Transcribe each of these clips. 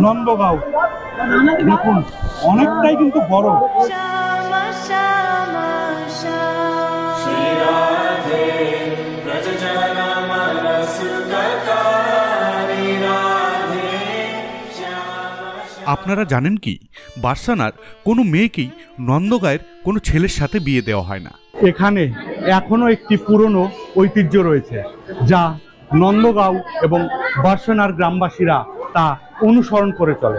নন্দগাঁও দেখুন অনেকটাই কিন্তু বড়। আপনারা জানেন কি? বার্সানার কোনো মেয়েকেই নন্দগায়ের কোনো ছেলের সাথে বিয়ে দেওয়া হয় না। এখানে এখনও একটি পুরনো ঐতিহ্য রয়েছে যা নন্দগাঁও এবং বার্সানার গ্রামবাসীরা তা অনুসরণ করে চলে।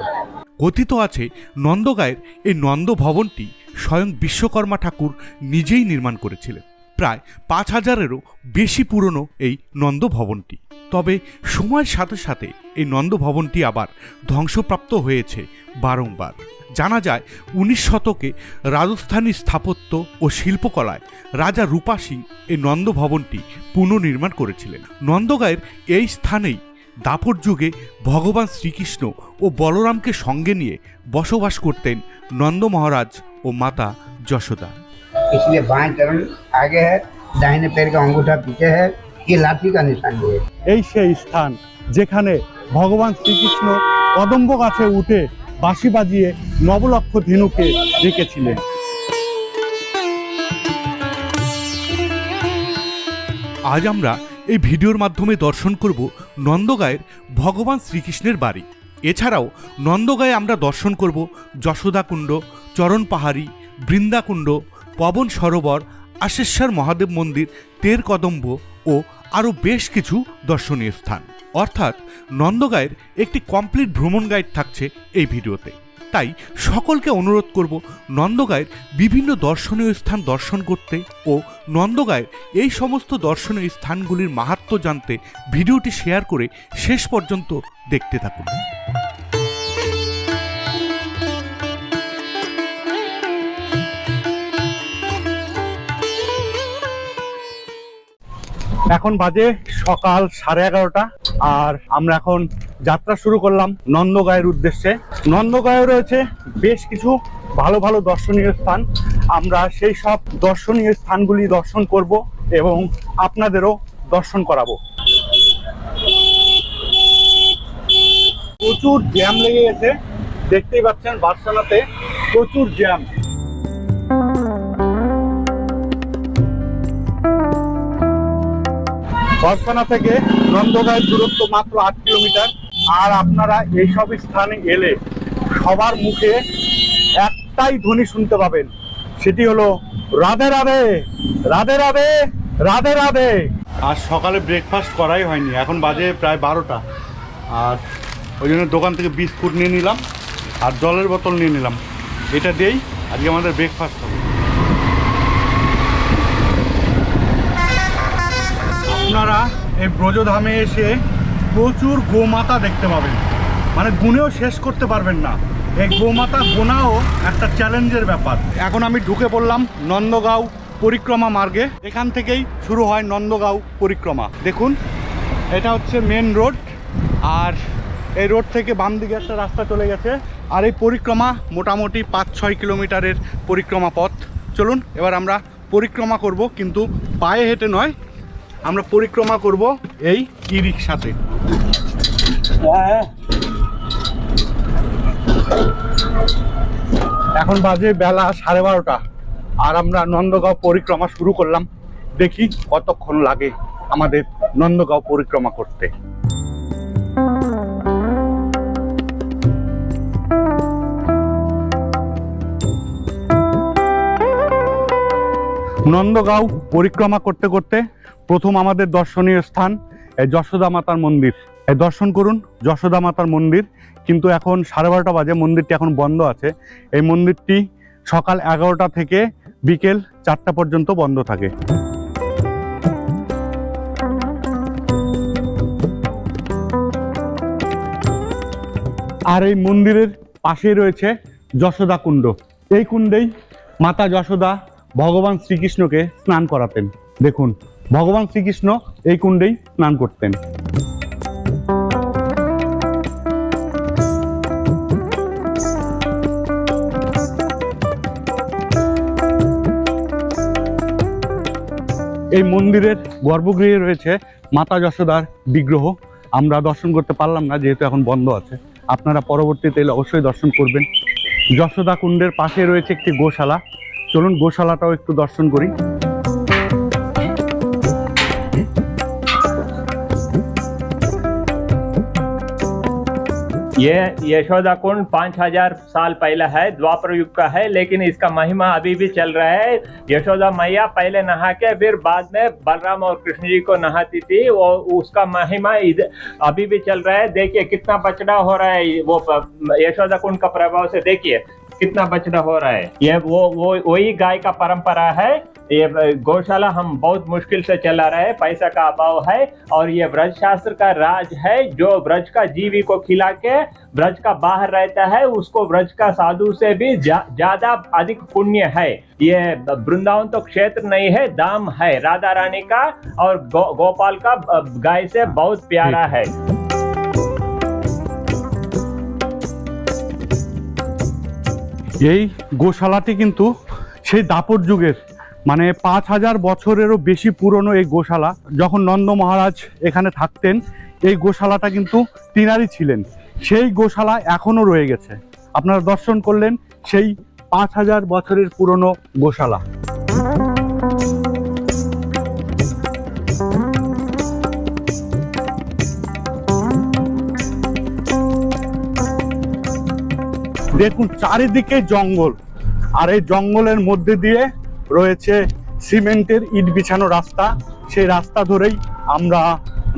কথিত আছে, নন্দগায়ের এই নন্দ ভবনটি স্বয়ং বিশ্বকর্মা ঠাকুর নিজেই নির্মাণ করেছিলেন। প্রায় পাঁচ হাজারেরও বেশি পুরনো এই নন্দ ভবনটি তবে সময়ের সাথে সাথে এই নন্দ ভবনটি আবার ধ্বংসপ্রাপ্ত হয়েছে বারংবার। জানা যায়, উনিশ শতকে রাজস্থানী স্থাপত্য ও শিল্পকলায় রাজা রূপা সিং এই নন্দ ভবনটি পুনর্নির্মাণ করেছিলেন। নন্দগায়ের এই স্থানেই দাপর যুগে ভগবান শ্রীকৃষ্ণ ও বলরামকে সঙ্গে নিয়ে বসবাস করতেন নন্দ মহারাজ ও মাতা যশোদা इसलिए बाएं चरण आगे है दाहिने पैर का अंगूठा पीछे है ये लाठी का निशान भी है এই সেই স্থান যেখানে ভগবান শ্রীকৃষ্ণ কদম্ব গাছে উঠে বাঁশি বাজিয়ে নবলক্ষ ধেনুকে ডেকেছিলেন আজ আমরা এই ভিডিওর মাধ্যমে দর্শন করব নন্দগায়ের ভগবান শ্রীকৃষ্ণের বাড়ি। এছাড়াও নন্দগায়ে আমরা দর্শন করব যশোদাকুণ্ড চরণ পাহাড়ি বৃন্দাকুণ্ড পবন সরোবর, আশেশ্বর মহাদেব মন্দির, তের কদম্ব ও আরও বেশ কিছু দর্শনীয় স্থান। অর্থাৎ নন্দগায়ের একটি কমপ্লিট ভ্রমণ গাইড থাকছে এই ভিডিওতে। তাই সকলকে অনুরোধ করব নন্দগায়ের বিভিন্ন দর্শনীয় স্থান দর্শন করতে ও নন্দগায়ের এই সমস্ত দর্শনীয় স্থানগুলির মাহাত্ম্য জানতে ভিডিওটি শেয়ার করে শেষ পর্যন্ত দেখতে থাকুন। এখন বাজে সকাল সাড়ে এগারোটা, আর আমরা এখন যাত্রা শুরু করলাম নন্দগাঁয়ের উদ্দেশ্যে। নন্দগাঁয়ে রয়েছে বেশ কিছু ভালো ভালো দর্শনীয় স্থান। আমরা সেই সব দর্শনীয় স্থানগুলি দর্শন করব এবং আপনাদেরও দর্শন করাবো। প্রচুর জ্যাম লেগে গেছে। দেখতেই পাচ্ছেন বার্সানাতে প্রচুর জ্যাম। বর্ষনা থেকে নন্দগাঁয়ের দূরত্ব মাত্র আট কিলোমিটার। আর আপনারা এইসব স্থানে এলে সবার মুখে একটাই ধ্বনি শুনতে পাবেন। সেটি হলো, রাধে রাধে রাধে রাধে রাধে রাধে। আর সকালে ব্রেকফাস্ট করাই হয়নি, এখন বাজে প্রায় বারোটা। আর ওই জন্য দোকান থেকে বিস্কুট নিয়ে নিলাম, আর জলের বোতল নিয়ে নিলাম। এটা দিয়েই আজকে আমাদের ব্রেকফাস্ট হবে। আপনারা এই ব্রজধামে এসে প্রচুর গোমাতা দেখতে পাবেন। মানে গুনেও শেষ করতে পারবেন না। এই গোমাতা গোনাও একটা চ্যালেঞ্জের ব্যাপার। এখন আমি ঢুকে পড়লাম নন্দগাঁও পরিক্রমা মার্গে। এখান থেকেই শুরু হয় নন্দগাঁও পরিক্রমা। দেখুন, এটা হচ্ছে মেন রোড আর এই রোড থেকে বাম দিকে একটা রাস্তা চলে গেছে। আর এই পরিক্রমা মোটামুটি পাঁচ ছয় কিলোমিটারের পরিক্রমা পথ। চলুন, এবার আমরা পরিক্রমা করব, কিন্তু পায়ে হেঁটে নয়। আমরা পরিক্রমা করব এই ই রিক্সাতে এখন বাজে বেলা সাড়ে বারোটা আর আমরা নন্দগাঁও পরিক্রমা শুরু করলাম। দেখি কতক্ষণ লাগে আমাদের নন্দগাঁও পরিক্রমা করতে। নন্দগাঁও পরিক্রমা করতে করতে প্রথম আমাদের দর্শনীয় স্থান যশোদা মাতার মন্দির। দর্শন করুন, যশোদা মাতার মন্দির। কিন্তু এখন সাড়ে বারোটা বাজে, মন্দিরটি এখন বন্ধ আছে। এই মন্দিরটি সকাল এগারোটা থেকে বিকেল চারটা পর্যন্ত বন্ধ থাকে। আর এই মন্দিরের পাশেই রয়েছে যশোদা কুণ্ড। এই কুণ্ডেই মাতা যশোদা ভগবান শ্রীকৃষ্ণকে স্নান করাতেন। দেখুন ভগবান শ্রীকৃষ্ণ এই কুণ্ডেই স্নান করতেন। এই মন্দিরের গর্ভগৃহে রয়েছে মাতা যশোদার বিগ্রহ। আমরা দর্শন করতে পারলাম না, যেহেতু এখন বন্ধ আছে। আপনারা পরবর্তীতে এলে অবশ্যই দর্শন করবেন। যশোদা কুণ্ডের পাশে রয়েছে একটি গোশালা। চলুন গোশালাটাও একটু দর্শন করি। ये यशोदा कुंड पाँच हज़ार साल पहला है, द्वापर युग का है, लेकिन इसका महिमा अभी भी चल रहा है। यशोदा मैया पहले नहा के, फिर बाद में बलराम और कृष्ण जी को नहाती थी और उसका महिमा अभी भी चल रहा है। देखिए कितना बचड़ा हो रहा है वो यशोदा कुंड का प्रभाव से। देखिए कितना बचड़ा हो रहा है? ये वो वो वही गाय का परंपरा है। ये गौशाला हम बहुत मुश्किल से चला रहे हैं पैसा का अभाव है और ये ब्रज शास्त्र का राज है जो ब्रज का जीवी को खिला के ब्रज का बाहर रहता है उसको ब्रज का साधु से भी जा- ज़्यादा अधिक पुण्य है। ये वृंदावन तो क्षेत्र नहीं है दाम है राधा रानी का और गो, गोपाल का गाय से बहुत प्यारा है। এই গোশালাটি কিন্তু সেই দাপট যুগের মানে পাঁচ হাজার বছরেরও বেশি পুরনো এই গোশালা। যখন নন্দ মহারাজ এখানে থাকতেন, এই গোশালাটা কিন্তু তিনারই ছিলেন। সেই গোশালা এখনও রয়ে গেছে। আপনারা দর্শন করলেন সেই পাঁচ হাজার বছরের পুরনো গোশালা। দেখুন, চারিদিকে জঙ্গল। আর এই জঙ্গলের মধ্যে দিয়ে রয়েছে সিমেন্টের ইট বিছানো রাস্তা। সেই রাস্তা ধরেই আমরা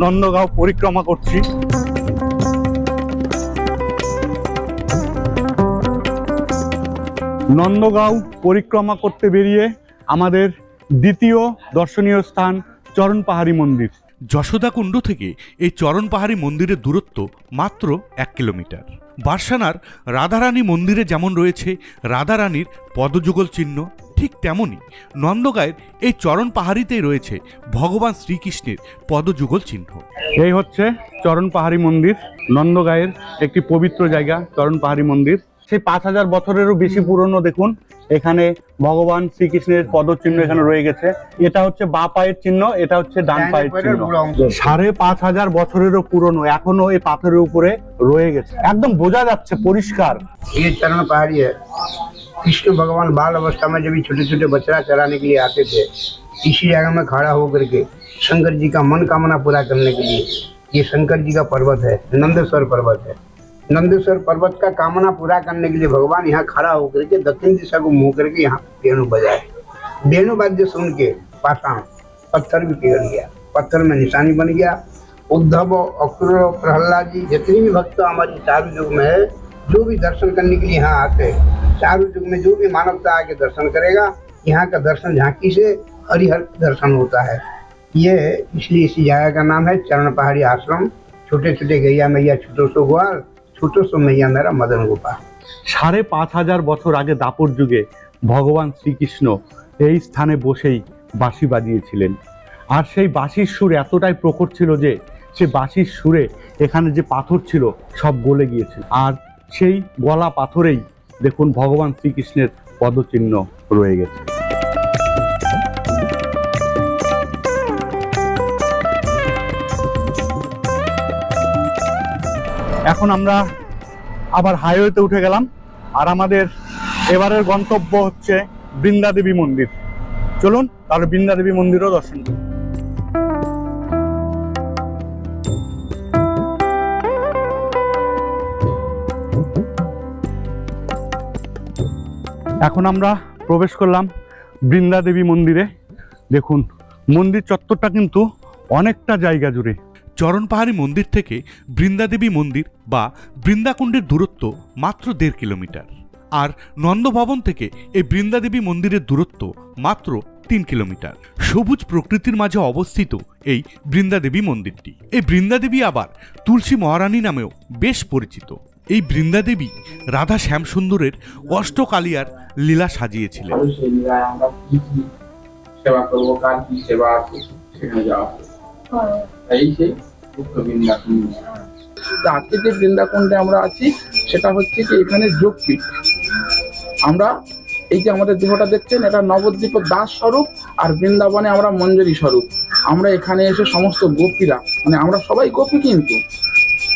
নন্দগাঁও পরিক্রমা করছি। নন্দগাঁও পরিক্রমা করতে বেরিয়ে আমাদের দ্বিতীয় দর্শনীয় স্থান চরণ পাহাড়ি মন্দির। যশোদা কুণ্ড থেকে এই চরণ পাহাড়ি মন্দিরের দূরত্ব মাত্র এক কিলোমিটার। বার্সানার রাধারানী মন্দিরে যেমন রয়েছে রাধারানীর পদযুগল চিহ্ন, ঠিক তেমনই নন্দগায়ের এই চরণ পাহাড়িতেই রয়েছে ভগবান শ্রীকৃষ্ণের পদযুগল চিহ্ন। এই হচ্ছে চরণ পাহাড়ি মন্দির, নন্দগাঁয়ের একটি পবিত্র জায়গা, চরণ পাহাড়ি মন্দির। সেই পাঁচ হাজার বছরেরও বেশি পুরনো দেখুন এখানে ভগবান শ্রীকৃষ্ণের পদচিহ্ন এখানে রয়ে গেছে এটা হচ্ছে বা পায়ের চিহ্ন এটা হচ্ছে ডান ডাইনে পায়ের পায়ের চিহ্ন বুড়ো অংশ। সাড়ে পাঁচ হাজার বছরেরও পুরনো এখনো এই পাথরের উপরে রয়ে গেছে একদম বোঝা যাচ্ছে পরিষ্কার ये चरण पहाड़ी है कृष्ण भगवान बाल अवस्था में जब ये छोटे छोटे बछड़ा चराने के लिए आते थे इसी जगह में खड़ा होकर के शंकर जी का मन कामना पूरा करने के लिए ये शंकर जी का पर्वत है नंदेश्वर पर्वत है नंदेश्वर पर्वत का कामना पूरा करने के लिए भगवान यहाँ खड़ा होकर के दक्षिण दिशा को मुँह करके यहाँ वेणु बजाए। वेणु वाद्य सुन के पाषाण पत्थर भी पिघल गया। पत्थर में निशानी बन गया। उद्धव, अक्रूर, प्रहलाद जी, जितने भी भक्त हमारी चारू युग में है, जो भी दर्शन करने के लिए यहाँ आते हैं, चारू युग में जो भी मानवता आके दर्शन करेगा, यहाँ का दर्शन झांकी से हरिहर दर्शन होता है। ये इसलिए इसी जगह का नाम है चरण पहाड़ी आश्रम। छोटे छोटे गैया मैया छोटो सो ग्वाल ছোট সোমাইয়ানারা মদন গোপাল সাড়ে পাঁচ হাজার বছর আগে দাপর যুগে ভগবান শ্রীকৃষ্ণ এই স্থানে বসেই বাঁশি বাজিয়েছিলেন। আর সেই বাঁশির সুর এতটাই প্রখর ছিল যে, সে বাঁশির সুরে এখানে যে পাথর ছিল সব গলে গিয়েছিল আর সেই গলা পাথরেই দেখুন ভগবান শ্রীকৃষ্ণের পদচিহ্ন রয়ে গেছে। এখন আমরা আবার হাইওয়েতে উঠে গেলাম, আর আমাদের এবারের গন্তব্য হচ্ছে বৃন্দা দেবী মন্দির। চলুন তাহলে বৃন্দা দেবী মন্দিরও দর্শন করি। এখন আমরা প্রবেশ করলাম বৃন্দা দেবী মন্দিরে। দেখুন, মন্দির চত্বরটা কিন্তু অনেকটা জায়গা জুড়ে। চরণ পাহাড়ি মন্দির থেকে বৃন্দাদেবী মন্দির বা বৃন্দাকুণ্ডের দূরত্ব মাত্র দেড় কিলোমিটার। আর নন্দভবন থেকে এই বৃন্দাদেবী মন্দিরের দূরত্ব মাত্র তিন কিলোমিটার। সবুজ প্রকৃতির মাঝে অবস্থিত এই বৃন্দাদেবী মন্দিরটি। এই বৃন্দাদেবী আবার তুলসী মহারানী নামেও বেশ পরিচিত। এই বৃন্দাদেবী রাধা শ্যামসুন্দরের অষ্টকালিয়ার লীলা সাজিয়েছিলেন। সেবা করব কার কি সেবা আছে? সেখানে যাওয়া হবে। এই সেই উক্ত বৃন্দাকুণ্ড আজকে যে বৃন্দাকুণ্ডে আমরা আছি, সেটা হচ্ছে কি এখানে যোগপীঠ। আমরা এই যে আমাদের দেহটা দেখছেন, এটা নবদ্বীপ দাস স্বরূপ আর বৃন্দাবনে আমরা মঞ্জুরি স্বরূপ। আমরা এখানে এসে সমস্ত গোপীরা মানে আমরা সবাই গোপী কিন্তু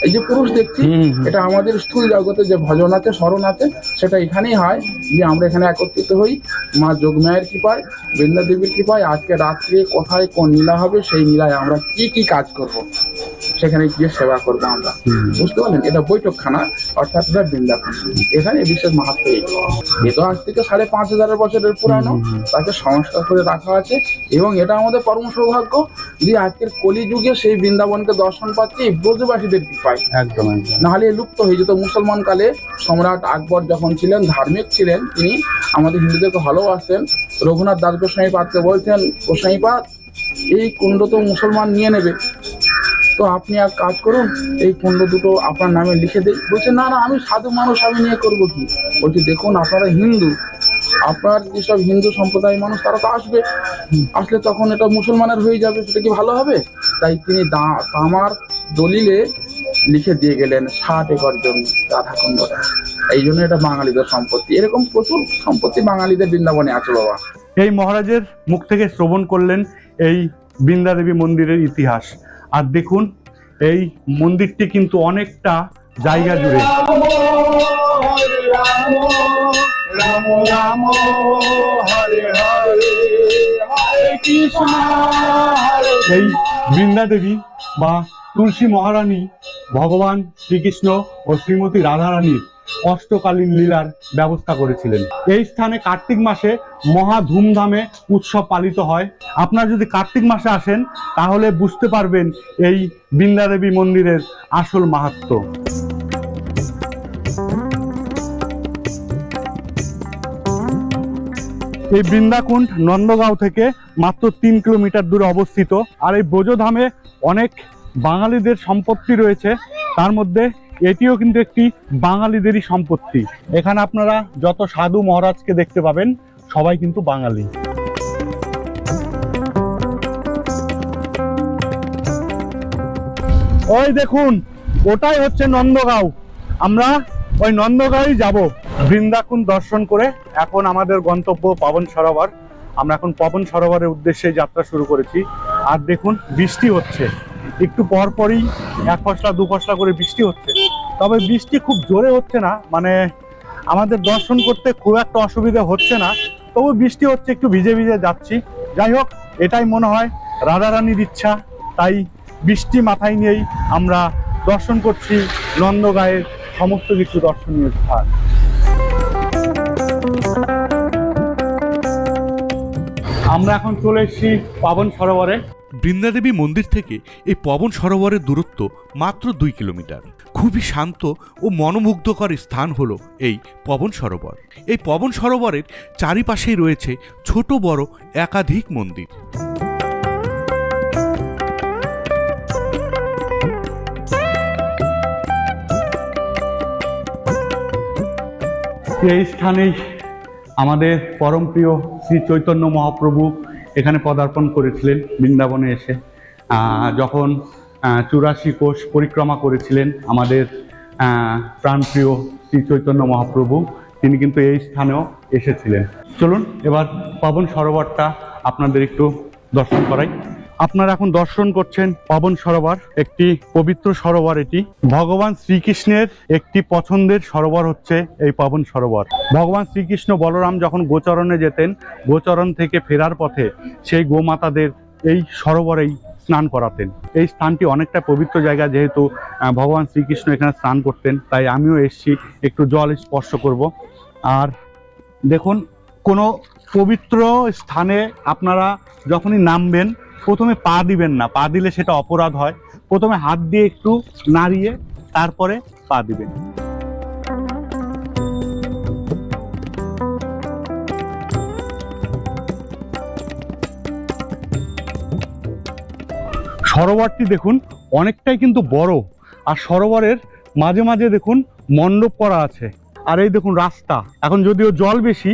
এই যে পুরুষ দেখছি এটা আমাদের স্থূল জগতে যে ভজন আছে স্মরণ আছে সেটা এখানেই হয়। যে আমরা এখানে একত্রিত হই। মা যোগমায়ের কৃপায় বৃন্দা দেবীর কৃপায় আজকে রাত্রে কোথায় কোন নীলা হবে সেই নীলায় আমরা কি কি কাজ করব সেখানে গিয়ে সেবা করব আমরা। বুঝতে পারলেন? এটা বৈঠকখানা অর্থাৎ এটা বৃন্দাবন। এখানে বিশেষ মাহাত্ম এই। এ তো আজ থেকে সাড়ে পাঁচ হাজার বছরের পুরানো তাকে সংস্কার করে রাখা আছে এবং এটা আমাদের পরম সৌভাগ্য। যে আজকের কলিযুগে সেই বৃন্দাবনকে দর্শন পাচ্ছি এই ব্রজবাসীদের কৃপায় একদম একদম। নাহলে লুপ্ত হয়ে যেত। মুসলমান কালে সম্রাট আকবর যখন ছিলেন, ধার্মিক ছিলেন, তিনি আমাদের হিন্দুদেরকে ভালোবাসতেন। রঘুনাথ দাস গোস্বামী পাত্রে বলছেন গোস্বামী পাত, এই কুণ্ড তো মুসলমান নিয়ে নেবে। তো আপনি এক কাজ করুন, এই কুণ্ড দুটো আপনার নামে লিখে দেই। বলছে, না না, আমি সাধু মানুষ, আমি নিয়ে করব কি? বলছি, দেখুন, আপনারা হিন্দু। আপনার যেসব হিন্দু সম্প্রদায়ের মানুষ, তারা তো আসবে। আসলে তখন এটা মুসলমানের হয়ে যাবে, সেটা কি ভালো হবে? তাই তিনি তামার দলিলে লিখে দিয়ে গেলেন ষাট একর জমি রাধাকুণ্ডটা এই জন্য এটা বাঙালিদের সম্পত্তি। এরকম প্রচুর সম্পত্তি বাঙালিদের বৃন্দাবনে আছে বাবা। এই মহারাজের মুখ থেকে শ্রবণ করলেন এই বৃন্দা দেবী মন্দিরের ইতিহাস। আর দেখুন, এই মন্দিরটি কিন্তু অনেকটা জায়গা জুড়ে। এই বৃন্দা দেবী বা তুলসী মহারানী, ভগবান শ্রীকৃষ্ণ ও শ্রীমতী রাধারানীর অষ্টকালীন লীলার ব্যবস্থা করেছিলেন। এই স্থানে কার্তিক মাসে মহা ধুমধামে উৎসব পালিত হয়। আপনারা যদি কার্তিক মাসে আসেন, তাহলে বুঝতে পারবেন এই বৃন্দা দেবী মন্দিরের আসল মাহাত্ম্য এই বৃন্দাকুণ্ড নন্দগাঁও থেকে মাত্র তিন কিলোমিটার দূরে অবস্থিত। আর এই ব্রজধামে অনেক বাঙালিদের সম্পত্তি রয়েছে, তার মধ্যে এটিও কিন্তু একটি বাঙালিদেরই সম্পত্তি। এখানে আপনারা যত সাধু মহারাজকে দেখতে পাবেন, সবাই কিন্তু বাঙালি। ওই দেখুন, ওটাই হচ্ছে নন্দগাঁও। আমরা ওই নন্দগাঁওই যাব। বৃন্দাকুণ দর্শন করে এখন আমাদের গন্তব্য পবন সরোবর। আমরা এখন পবন সরোবরের উদ্দেশ্যে যাত্রা শুরু করেছি। আর দেখুন, বৃষ্টি হচ্ছে। একটু পর পরই এক ফসলা, দু ফসলা করে বৃষ্টি হচ্ছে। তবে বৃষ্টি খুব জোরে হচ্ছে না মানে আমাদের দর্শন করতে খুব একটা অসুবিধে হচ্ছে না। তবু বৃষ্টি হচ্ছে, একটু ভিজে ভিজে যাচ্ছি। যাই হোক, এটাই মনে হয় রাধারানীর ইচ্ছা, তাই বৃষ্টি মাথায় নিয়েই আমরা দর্শন করছি নন্দগাঁয়ের সমস্ত কিছু দর্শনীয় স্থান। আমরা এখন চলে এসেছি পাবন সরোবরে। বৃন্দাদেবী মন্দির থেকে এই পবন সরোবরের দূরত্ব মাত্র দুই কিলোমিটার। খুবই শান্ত ও মনোমুগ্ধকর স্থান হল এই পবন সরোবর। এই পবন সরোবরের চারিপাশেই রয়েছে ছোট বড় একাধিক মন্দির। এই স্থানেই আমাদের পরমপ্রিয় শ্রী চৈতন্য মহাপ্রভু এখানে পদার্পণ করেছিলেন বৃন্দাবনে এসে। যখন চুরাশি কোষ পরিক্রমা করেছিলেন আমাদের প্রাণপ্রিয় শ্রী চৈতন্য মহাপ্রভু, তিনি কিন্তু এই স্থানেও এসেছিলেন। চলুন, এবার পাবন সরোবরটা আপনাদের একটু দর্শন করাই। আপনারা এখন দর্শন করছেন পাবন সরোবর, একটি পবিত্র সরোবর এটি। ভগবান শ্রীকৃষ্ণের একটি পছন্দের সরোবর হচ্ছে এই পাবন সরোবর। ভগবান শ্রীকৃষ্ণ বলরাম যখন গোচরণে যেতেন, গোচরণ থেকে ফেরার পথে সেই গোমাতাদের এই সরোবরেই স্নান করাতেন। এই স্থানটি অনেকটা পবিত্র জায়গা যেহেতু ভগবান শ্রীকৃষ্ণ এখানে স্নান করতেন, তাই আমিও এসেছি, একটু জল স্পর্শ করব। আর দেখুন, কোনো পবিত্র স্থানে আপনারা যখনই নামবেন প্রথমে পা দিবেন না, পা দিলে সেটা অপরাধ হয়। প্রথমে হাত দিয়ে একটু নাড়িয়ে, তারপরে পা দিবেন। সরোবরটি দেখুন অনেকটাই কিন্তু বড়, আর সরোবরের মাঝে মাঝে দেখুন মণ্ডপ করা আছে। আর এই দেখুন রাস্তা, এখন যদিও জল বেশি,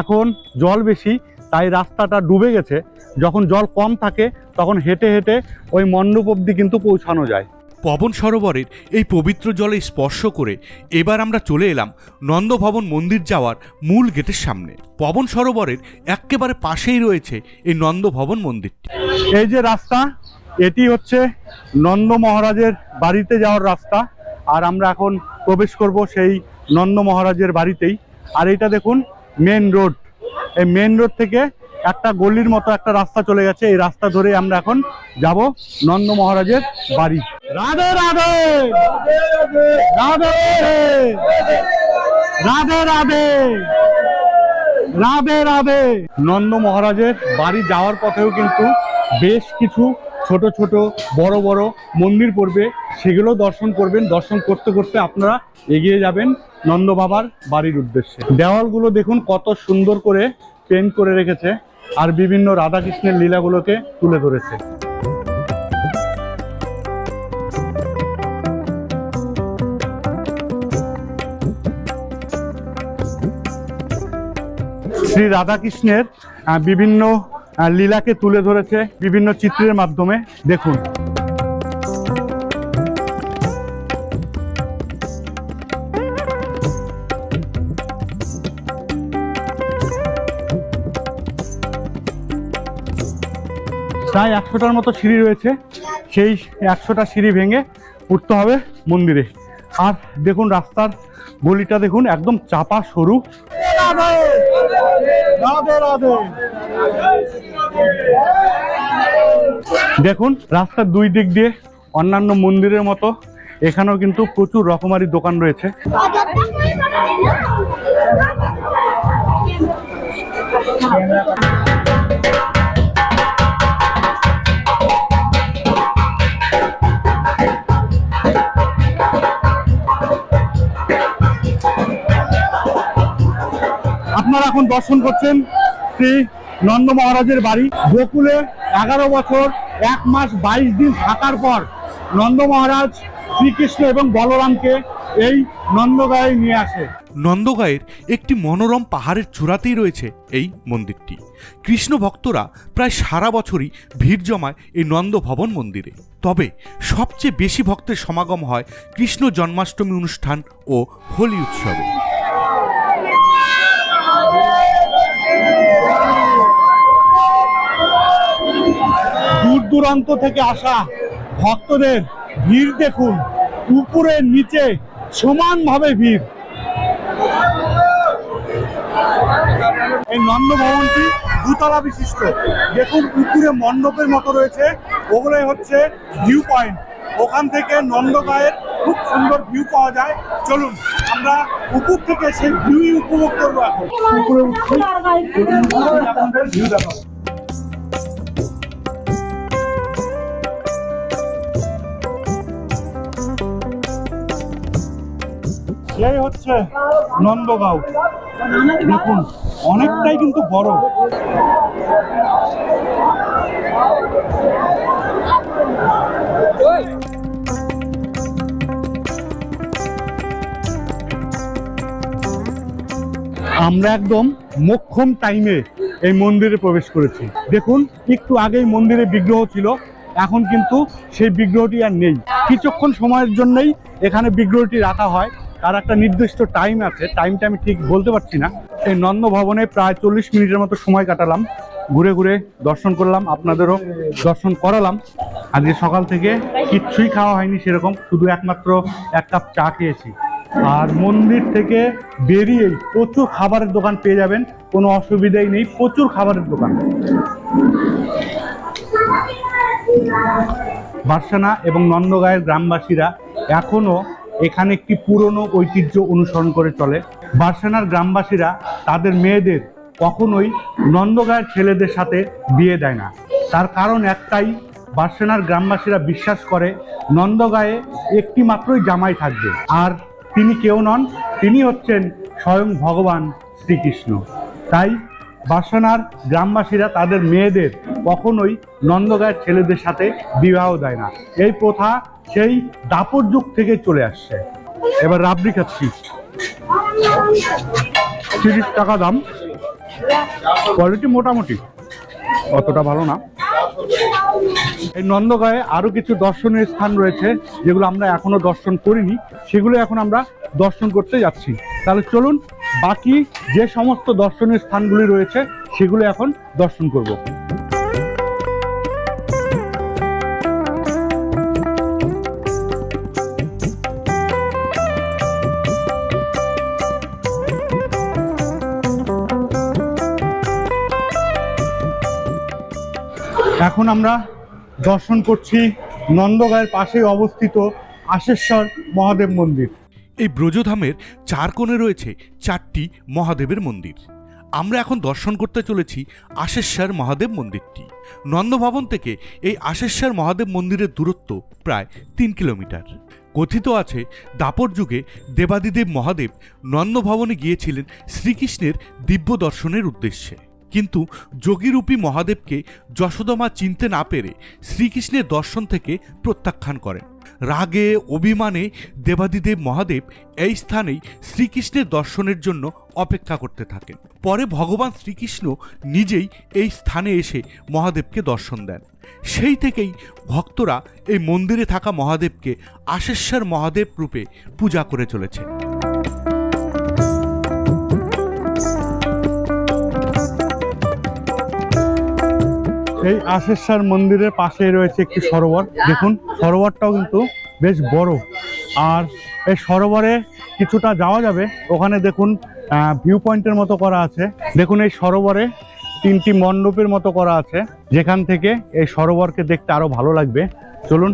এখন জল বেশি তাই রাস্তাটা ডুবে গেছে। যখন জল কম থাকে তখন হেঁটে হেঁটে ওই মণ্ডপ অবধি কিন্তু পৌঁছানো যায়। পবন সরোবরের এই পবিত্র জলে স্পর্শ করে এবার আমরা চলে এলাম নন্দভবন মন্দির যাওয়ার মূল গেটের সামনে। পবন সরোবরের একেবারে পাশেই রয়েছে এই নন্দভবন মন্দিরটি। এই যে রাস্তা এটি হচ্ছে নন্দ মহারাজের বাড়িতে যাওয়ার রাস্তা। আর আমরা এখন প্রবেশ করব সেই নন্দ মহারাজের বাড়িতেই। আর এটা দেখুন মেন রোড এই মেন রোড থেকে একটা গলির মতো একটা রাস্তা চলে গেছে। এই রাস্তা ধরে আমরা এখন যাব নন্দ মহারাজের বাড়ি। রাধে! রাধে রাধে! রাধে রাধে! রাধে রাধে! নন্দ মহারাজের বাড়ি যাওয়ার পথেও কিন্তু বেশ কিছু ছোট ছোট, বড় বড় মন্দির পড়বে। সেগুলো দর্শন করবেন। দর্শন করতে করতে আপনারা এগিয়ে যাবেন। নন্দ বাবার বাড়ির উদ্দেশ্যে। দেওয়ালগুলো দেখুন কত সুন্দর করে পেন্ট করে রেখেছে আর বিভিন্ন রাধাকৃষ্ণের লীলাগুলোকে তুলে ধরেছে। শ্রী রাধাকৃষ্ণের বিভিন্ন লীলাকে তুলে ধরেছে বিভিন্ন চিত্রের মাধ্যমে। দেখুন। প্রায় একশোটার মতো সিঁড়ি রয়েছে। সেই একশোটা সিঁড়ি ভেঙে উঠতে হবে মন্দিরে। আর দেখুন রাস্তার গলিটা দেখুন, একদম চাপা, সরু। দেখুন রাস্তার দুই দিক দিয়ে অন্যান্য মন্দিরের মতো। এখানেও কিন্তু প্রচুর রকমারি দোকান রয়েছে। আপনারা এখন দর্শন করছেন শ্রী নন্দ মহারাজের বাড়ি। গোকুলে এগারো বছর, এক মাস বাইশ দিন থাকার পর নন্দ মহারাজ শ্রীকৃষ্ণ এবং বলরামকে এই নন্দগায়ে নিয়ে আসে। নন্দগাঁয়ের একটি মনোরম পাহাড়ের চূড়াতেই রয়েছে এই মন্দিরটি। কৃষ্ণ ভক্তরা প্রায় সারা বছরই ভিড় জমায় এই নন্দ ভবন মন্দিরে। তবে সবচেয়ে বেশি ভক্তের সমাগম হয় কৃষ্ণ জন্মাষ্টমী অনুষ্ঠান ও হোলি উৎসবে। দূরান্ত থেকে আসা ভক্তদের ভিড় দেখুন। উপরে নিচে সমানভাবে ভিড়। এই নন্দ ভবনটি দুতলা বিশিষ্ট। দেখুন পুকুরে মণ্ডপের মতো রয়েছে। ওগুলোই হচ্ছে ভিউ পয়েন্ট ওখান থেকে নন্দগাঁয়ের খুব সুন্দর ভিউ পাওয়া যায়। চলুন আমরা উপর থেকে সেই ভিউ উপভোগ করব এখন। উপরে উঠছি ভিউ দেখাবো। এই হচ্ছে নন্দগাঁও। দেখুন, অনেকটাই কিন্তু বড়। আমরা একদম মোক্ষম টাইমে এই মন্দিরে প্রবেশ করেছি। দেখুন, একটু আগেই মন্দিরে বিগ্রহ ছিল, এখন কিন্তু সেই বিগ্রহটি আর নেই। কিছুক্ষণ সময়ের জন্যই এখানে বিগ্রহটি রাখা হয়। তার একটা নির্দিষ্ট টাইম আছে। টাইমটা আমি ঠিক বলতে পারছি না। এই নন্দ ভবনে প্রায় চল্লিশ মিনিটের মতো সময় কাটালাম। ঘুরে ঘুরে দর্শন করলাম, আপনাদেরও দর্শন করালাম। আজকে সকাল থেকে কিচ্ছুই খাওয়া হয়নি সেরকম, শুধু একমাত্র এক কাপ চা খেয়েছি। আর মন্দির থেকে বেরিয়েই প্রচুর খাবারের দোকান পেয়ে যাবেন। কোনো অসুবিধাই নেই, প্রচুর খাবারের দোকান। বার্সানা এবং নন্দগাঁয়ের গ্রামবাসীরা এখনও এখানে একটি পুরনো ঐতিহ্য অনুসরণ করে চলে। বার্সানার গ্রামবাসীরা তাদের মেয়েদের কখনোই নন্দগাঁয়ের ছেলেদের সাথে বিয়ে দেয় না। তার কারণ একটাই বার্সানার গ্রামবাসীরা বিশ্বাস করে নন্দগাঁয়ে একটি মাত্রই জামাই থাকবে। আর তিনি কেউ নন, তিনি হচ্ছেন স্বয়ং ভগবান শ্রীকৃষ্ণ। তাই বাসনার গ্রামবাসীরা তাদের মেয়েদের কখনোই নন্দগাঁয়ের ছেলেদের সাথে বিবাহ দেয় না। এই প্রথা সেই দাপর যুগ থেকে চলে আসছে। এবার রাবড়ি খাচ্ছি তিরিশ টাকা দাম। কোয়ালিটি মোটামুটি। অতটা ভালো না। এই নন্দগাঁয়ে আরও কিছু দর্শনীয় স্থান রয়েছে, যেগুলো আমরা এখনও দর্শন করিনি। সেগুলো এখন আমরা দর্শন করতে যাচ্ছি। তাহলে চলুন, বাকি যে সমস্ত দর্শনীয় স্থানগুলি রয়েছে, সেগুলো এখন দর্শন করব। এখন আমরা দর্শন করছি নন্দগাঁয়ের পাশেই অবস্থিত আশেশ্বর মহাদেব মন্দির। এই ব্রজধামের চার কোণে রয়েছে চারটি মহাদেবের মন্দির। আমরা এখন দর্শন করতে চলেছি আশেশ্বর মহাদেব মন্দিরটি। নন্দভবন থেকে এই আশেশ্বর মহাদেব মন্দিরের দূরত্ব প্রায় তিন কিলোমিটার। কথিত আছে, দাপর যুগে দেবাদিদেব মহাদেব নন্দভবনে গিয়েছিলেন শ্রীকৃষ্ণের দিব্য দর্শনের উদ্দেশ্যে। কিন্তু যোগীরূপী মহাদেবকে যশোদমা চিনতে না পেরে শ্রীকৃষ্ণের দর্শন থেকে প্রত্যাখ্যান করেন। রাগে, অভিমানে দেবাদিদেব মহাদেব এই স্থানেই শ্রীকৃষ্ণের দর্শনের জন্য অপেক্ষা করতে থাকেন। পরে ভগবান শ্রীকৃষ্ণ নিজেই এই স্থানে এসে মহাদেবকে দর্শন দেন। সেই থেকেই ভক্তরা এই মন্দিরে থাকা মহাদেবকে আশেশ্বর মহাদেব রূপে পূজা করে চলেছে এই আশেশ্বর মন্দিরের পাশে রয়েছে একটি সরোবর। দেখুন, সরোবরটাও কিন্তু বেশ বড়। আর এই সরোবরে কিছুটা যাওয়া যাবে। ওখানে দেখুন ভিউ পয়েন্টের মতো করা আছে। দেখুন, এই সরোবরে তিনটি মণ্ডপের মতো করা আছে। যেখান থেকে এই সরোবরকে দেখতে আরও ভালো লাগবে। চলুন।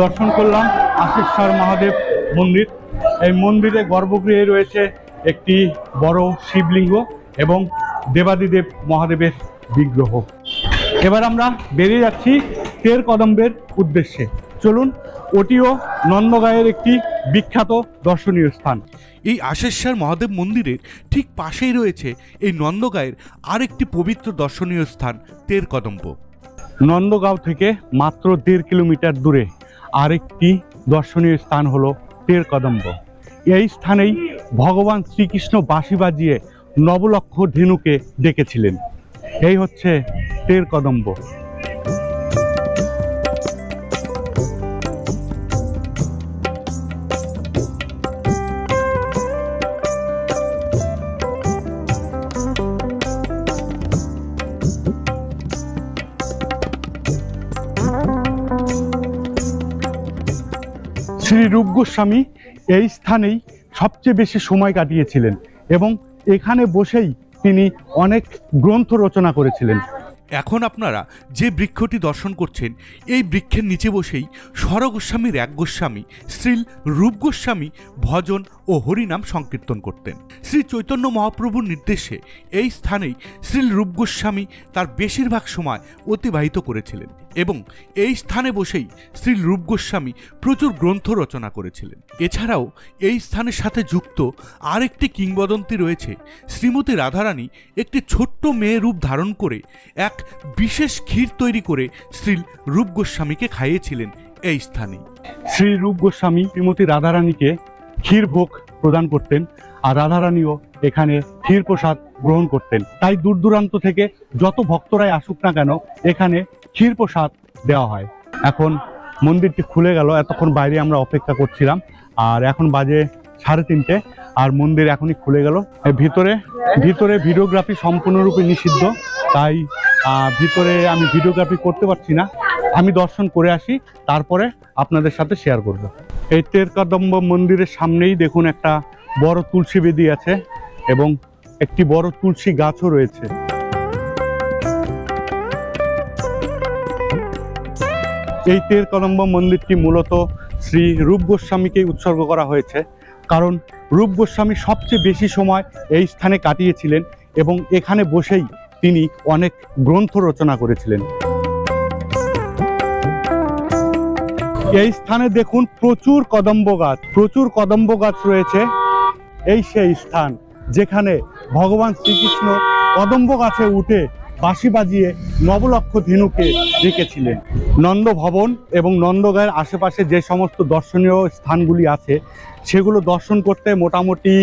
দর্শন করলাম আশিশ্বর মহাদেব মন্দির। এই মন্দিরে গর্ভগৃহে রয়েছে একটি বড় শিবলিঙ্গ এবং দেবাদিদেব মহাদেবের বিগ্রহ। এবার আমরা বেরিয়ে যাচ্ছি তের কদম্বের উদ্দেশ্যে। চলুন ওটিও নন্দগাঁয়ের একটি বিখ্যাত দর্শনীয় স্থান। এই আশেশ্বর মহাদেব মন্দিরের ঠিক পাশেই রয়েছে এই নন্দগাঁয়ের আরেকটি পবিত্র দর্শনীয় স্থান তের কদম্ব। নন্দগাঁও থেকে মাত্র দেড় কিলোমিটার দূরে আরেকটি দর্শনীয় স্থান হলো টের কদম্ব এই স্থানেই ভগবান শ্রীকৃষ্ণ বাঁশি বাজিয়ে নবলক্ষ ধেনুকে ডেকেছিলেন। এই হচ্ছে টের রূপ গোস্বামী এই স্থানেই সবচেয়ে বেশি সময় কাটিয়েছিলেন এবং এখানে বসেই তিনি অনেক গ্রন্থ রচনা করেছিলেন। এখন আপনারা যে বৃক্ষটি দর্শন করছেন, এই বৃক্ষের নিচে বসেই স্বর গোস্বামীর এক গোস্বামী, শ্রীল রূপ গোস্বামী, ভজন ও হরিনাম সংকীর্তন করতেন। শ্রী চৈতন্য মহাপ্রভুর নির্দেশে এই স্থানেই শ্রীল রূপ গোস্বামী তার বেশিরভাগ সময় অতিবাহিত করেছিলেন। এবং এই স্থানে বসেই শ্রী রূপ গোস্বামী প্রচুর গ্রন্থ রচনা করেছিলেন। এছাড়াও এই স্থানের সাথে যুক্ত আরেকটি কিংবদন্তি রয়েছে শ্রীমতী রাধারানী একটি ছোট্ট মেয়ে রূপ ধারণ করে এক বিশেষ ক্ষীর তৈরি করে শ্রী রূপ গোস্বামীকে খাইয়েছিলেন এই স্থানে শ্রী রূপ গোস্বামী শ্রীমতী রাধারানীকে ক্ষীর ভোগ প্রদান করতেন আর রাধারানীও এখানে ক্ষীর প্রসাদ গ্রহণ করতেন। তাই দূর দূরান্ত থেকে যত ভক্তরাই আসুক না কেন, এখানে ক্ষীর প্রসাদ দেওয়া হয়। এখন মন্দিরটি খুলে গেল, এতক্ষণ বাইরে আমরা অপেক্ষা করছিলাম, আর এখন বাজে সাড়ে তিনটে, আর মন্দির এখনই খুলে গেল। ভিতরে ভিতরে ভিডিওগ্রাফি সম্পূর্ণরূপে নিষিদ্ধ, তাই ভিতরে আমি ভিডিওগ্রাফি করতে পারছি না। আমি দর্শন করে আসি, তারপরে আপনাদের সাথে শেয়ার করব। এই তেরকাদম্ব মন্দিরের সামনেই দেখুন একটা বড় তুলসী বেদি আছে, এবং একটি বড় তুলসী গাছও রয়েছে। এই তের কদম্ব মন্দিরটি মূলত শ্রী রূপ গোস্বামীকে উৎসর্গ করা হয়েছে। কারণ রূপ গোস্বামী সবচেয়ে বেশি সময় এই স্থানে কাটিয়েছিলেন এবং এখানে বসেই তিনি অনেক গ্রন্থ রচনা করেছিলেন। এই স্থানে দেখুন প্রচুর কদম্ব গাছ, প্রচুর কদম্ব গাছ রয়েছে। এই সেই স্থান যেখানে ভগবান শ্রীকৃষ্ণ কদম্ব গাছে উঠে বাঁশি বাজিয়ে নবলক্ষ ধেনুকে রেখেছিলেন নন্দ ভবন এবং নন্দগাঁয়ের আশেপাশে যে সমস্ত দর্শনীয় স্থানগুলি আছে, সেগুলো দর্শন করতে মোটামুটি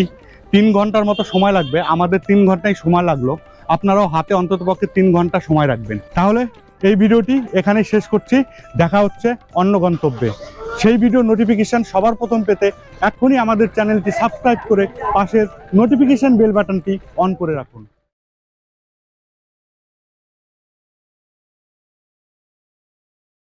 তিন ঘণ্টার মতো সময় লাগবে। আমাদের তিন ঘন্টাই সময় লাগল। আপনারাও হাতে অন্ততপক্ষে তিন ঘণ্টা সময় রাখবেন। তাহলে এই ভিডিওটি এখানে শেষ করছি। দেখা হচ্ছে অন্য গন্তব্যে। সেই ভিডিও নোটিফিকেশন সবার প্রথম পেতে এখনই আমাদের চ্যানেলটি সাবস্ক্রাইব করে পাশের নোটিফিকেশন বেল বাটনটি অন করে রাখুন।